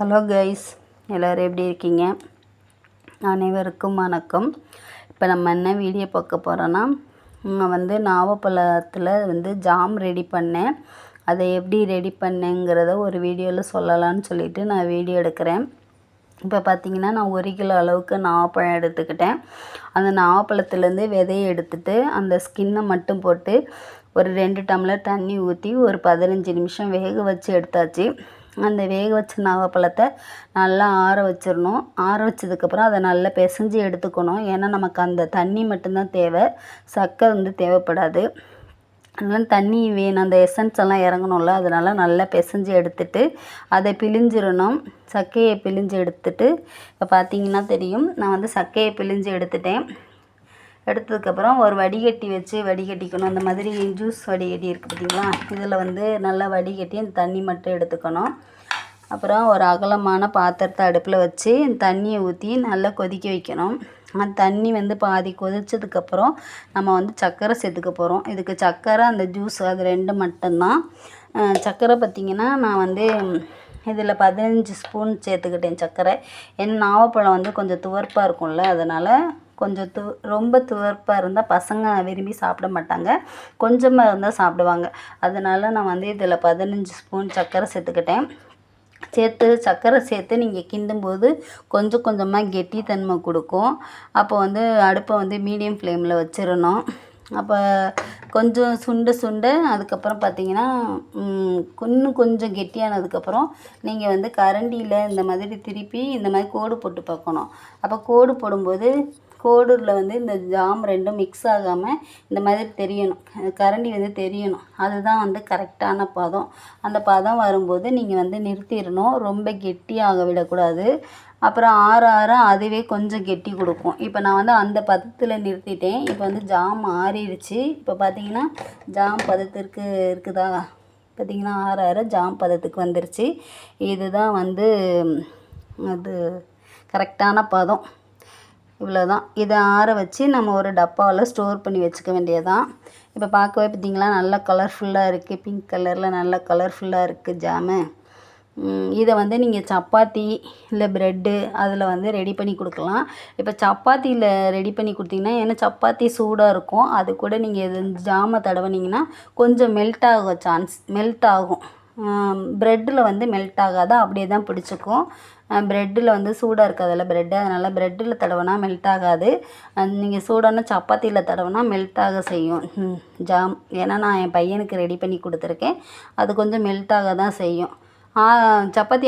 Hello guys எல்லோரும் எப்படி இருக்கீங்க? அனைவருக்கும் வணக்கம். இப்போ நம்ம என்ன வீடியோ பார்க்க போகிறோன்னா நான் வந்து நாவப்பழத்தில் வந்து ஜாம் ரெடி பண்ணேன். அதை எப்படி ரெடி பண்ணேங்கிறத ஒரு வீடியோவில் சொல்லலாம்னு சொல்லிட்டு நான் வீடியோ எடுக்கிறேன். இப்போ பார்த்தீங்கன்னா நான் ஒரு கிலோ அளவுக்கு நாவப்பழம் எடுத்துக்கிட்டேன். அந்த நாவப்பழத்துலேருந்து விதையை எடுத்துட்டு அந்த ஸ்கின்னை மட்டும் போட்டு ஒரு ரெண்டு டம்ளர் தண்ணி ஊற்றி ஒரு பதினஞ்சு நிமிஷம் வேக வச்சு எடுத்தாச்சு. அந்த வேக வச்ச நாகப்பழத்தை நல்லா ஆற வச்சிடணும். ஆற வச்சதுக்கப்புறம் அதை நல்லா பிசைஞ்சு எடுத்துக்கணும். ஏன்னா நமக்கு அந்த தண்ணி மட்டும்தான் தேவை. சக்கை வந்து தேவைப்படாது. அதனால் தண்ணி வேணும். அந்த எசன்ஸ் எல்லாம் இறங்கணும்ல. அதனால் நல்லா பிசைஞ்சு எடுத்துட்டு அதை பிழிஞ்சிடணும். சக்கையை பிழிஞ்சு எடுத்துட்டு இப்போ பார்த்தீங்கன்னா தெரியும். நான் வந்து சக்கையை பிழிஞ்சு எடுத்துட்டேன். எடுத்ததுக்கப்புறம் ஒரு வடிகட்டி வச்சு வடிகட்டிக்கணும். அந்த மாதிரி ஜூஸ் வடிகட்டி இருக்குது பார்த்திங்களா இதில் வந்து நல்லா வடிகட்டி அந்த தண்ணி மட்டும் எடுத்துக்கணும். அப்புறம் ஒரு அகலமான பாத்திரத்தை அடுப்பில் வச்சு தண்ணியை ஊற்றி நல்லா கொதிக்க வைக்கணும். அந்த தண்ணி வந்து பாதி கொதித்ததுக்கப்புறம் நம்ம வந்து சர்க்கரை சேர்த்துக்க போகிறோம் இதுக்கு சர்க்கரை அந்த ஜூஸ் அது ரெண்டு மட்டும்தான். சர்க்கரை பார்த்திங்கன்னா நான் வந்து இதில் பதினஞ்சு ஸ்பூன் சேர்த்துக்கிட்டேன் சர்க்கரை என் நாவப்பழம் வந்து கொஞ்சம் துவர்ப்பாக இருக்கும்ல அதனால் கொஞ்சம் து ரொம்ப துவர்ப்பாக இருந்தால் பசங்க விரும்பி சாப்பிட மாட்டாங்க. கொஞ்சமாக இருந்தால் சாப்பிடுவாங்க. அதனால் நான் வந்து இதில் பதினஞ்சு ஸ்பூன் சர்க்கரை சேர்த்துக்கிட்டேன். சேர்த்து சர்க்கரை சேர்த்து நீங்கள் கிண்டும்போது கொஞ்சம் கொஞ்சமாக கெட்டித்தன்மை கொடுக்கும். அப்போ வந்து அடுப்பை வந்து மீடியம் ஃப்ளேமில் வச்சிடணும். அப்போ கொஞ்சம் சுண்ட சுண்ட அதுக்கப்புறம் பார்த்தீங்கன்னா இன்னும் கொஞ்சம் கெட்டியானதுக்கப்புறம் நீங்கள் வந்து கரண்டியில் இந்த மாதிரி திருப்பி இந்த மாதிரி கோடு போட்டு பார்க்கணும். அப்போ கோடு போடும்போது கோடூரில் வந்து இந்த ஜாம் ரெண்டும் மிக்ஸ் ஆகாமல் இந்த மாதிரி தெரியணும். கரண்டி வந்து தெரியணும். அதுதான் வந்து கரெக்டான பதம். அந்த பதம் வரும்போது நீங்கள் வந்து நிறுத்திடணும். ரொம்ப கெட்டியாக விடக்கூடாது. அப்புறம் ஆற ஆற அதுவே கொஞ்சம் கெட்டி கொடுக்கும். இப்போ நான் வந்து அந்த பதத்தில் நிறுத்திட்டேன். இப்போ வந்து ஜாம் ஆறிடுச்சு இப்போ பார்த்தீங்கன்னா ஜாம் பதத்திற்கு இருக்குதா? பார்த்திங்கன்னா ஆற ஆற ஜாம் பதத்துக்கு வந்துருச்சு. இதுதான் வந்து அது கரெக்டான பதம். இவ்வளோ தான் இதை ஆற வச்சு நம்ம ஒரு டப்பாவில் ஸ்டோர் பண்ணி வச்சுக்க வேண்டியதான் இப்போ பார்க்கவே பார்த்திங்களா? நல்லா கலர்ஃபுல்லாக இருக்குது பிங்க் கலரில் நல்லா கலர்ஃபுல்லாக இருக்குது ஜாமு இதை வந்து நீங்கள் சப்பாத்தி இல்லை ப்ரெட்டு அதில் வந்து ரெடி பண்ணி கொடுக்கலாம். இப்போ சப்பாத்தியில் ரெடி பண்ணி கொடுத்தீங்கன்னா ஏன்னா சப்பாத்தி சூடாக இருக்கும். அது கூட நீங்கள் இது ஜாமை தடவினீங்கன்னா கொஞ்சம் மெல்ட் ஆக சான்ஸ் மெல்ட் ஆகும். ப்ரெட்டில் வந்து மெல்ட் ஆகாது. அப்படியே தான் பிடிச்சிக்கும். ப்ரெட்டில் வந்து சூடாக இருக்காதுல்ல ப்ரெட்டு அதனால் ப்ரெட்டில் தடவினா மெல்ட் ஆகாது. நீங்கள் சூடான சப்பாத்தியில் தடவினா மெல்ட் ஆக செய்யும். ஜாம். ஏன்னா நான் என் பையனுக்கு ரெடி பண்ணி கொடுத்துருக்கேன். அது கொஞ்சம் மெல்ட் ஆக தான் செய்யும். சப்பாத்தி